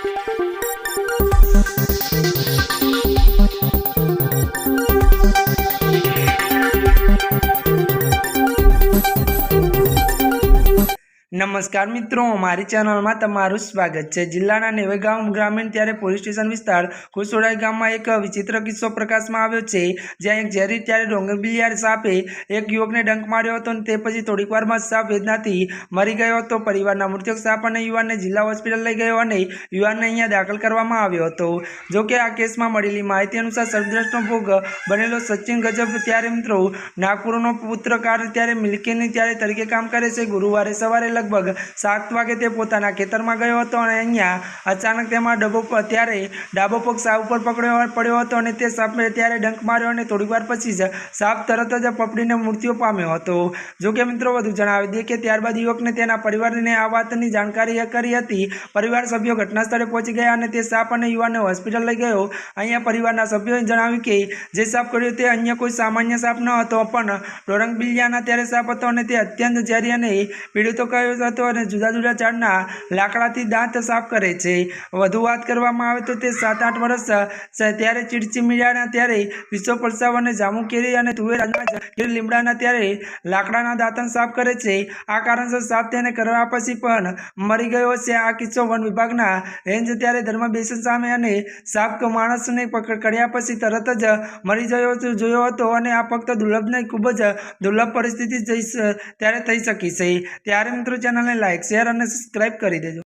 Thank you. નમસ્કાર મિત્રો, મારી ચેનલમાં તમારું સ્વાગત છે. જિલ્લાના નેવેગામ ગ્રામીણ ત્યારે પોલીસ સ્ટેશન વિસ્તાર કુસોડાઈ ગામમાં એક વિચિત્ર કિસ્સો પ્રકાશમાં આવ્યો છે, જ્યાં એક ઝેરી ત્યારે ડોંગરબિલિયાર સાપે એક યુવકને ડંક માર્યો હતો અને તે પછી થોડીક વારમાં સાપ વેદનાથી મરી ગયો હતો. પરિવારના મૃતક સાપ અને યુવાનને જિલ્લા હોસ્પિટલ લઈ ગયો અને યુવાનને અહીંયા દાખલ કરવામાં આવ્યો હતો. જો કે આ કેસમાં મળેલી માહિતી અનુસાર સર્પદ્રષ્ટનો ભોગ બનેલો સચિન ગજબ ત્યારે મિત્રો, નાગપુરનો પુત્રકાર ત્યારે મિલ્કીની ત્યારે તરીકે કામ કરે છે. ગુરુવારે સવારે લગભગ સાત વાગે તે પોતાના ખેતરમાં ગયો હતો અને અહીંયા અચાનક તેમાં ડબો ત્યારે ડાબો પગ સાપ ઉપર પકડ્યો પડ્યો હતો અને તે સાપે ત્યારે ડંક માર્યો અને થોડીક વાર પછી જ સાપ તરત જ પપડીને મૃત્યુ પામ્યો હતો. જોકે મિત્રો વધુ જણાવી દઈએ કે ત્યારબાદ યુવકને તેના પરિવારને આ વાતની જાણકારી કરી હતી. પરિવાર સભ્યો ઘટના સ્થળે પહોંચી ગયા અને તે સાપ અને યુવાનને હોસ્પિટલ લઈ ગયો. અહીંયા પરિવારના સભ્યોએ જણાવ્યું કે જે સાપ કર્યો તે અન્ય કોઈ સામાન્ય સાપ ન હતો, પણ ડોરંગ બિલિયાના ત્યારે સાપ હતો અને તે અત્યંત ઝેરી અને પીડિતો કયો હતો અને જુદા જુદા ઝાડના લાકડાથી દાંત સાફ કરે છે. વધુ વાત કરવામાં આવે તો તે સાત આઠ વર્ષ ત્યારે ચીડચીમિયાના ત્યારે વિશ્વ પલસાવ અને જામુ કેરી અને તુવેર કેરી લીમડાના ત્યારે લાકડાના દાંતણ સાફ કરે છે. આ કારણસર સાપ તેને કરવા પછી પણ મરી ગયો છે. આ કિસ્સો વન વિભાગના રેન્જ ત્યારે ધર્મ બેસન સામે અને સાપ માણસને કર્યા પછી તરત જ મરી જયો જોયો હતો અને આ ફક્ત દુર્લભ નહીં ખૂબ જ દુર્લભ પરિસ્થિતિ જઈ ત્યારે થઈ શકી છે. ત્યારે મિત્રો ચેનલને લાઇક શેર અને સબસ્ક્રાઇબ કરી દેજો.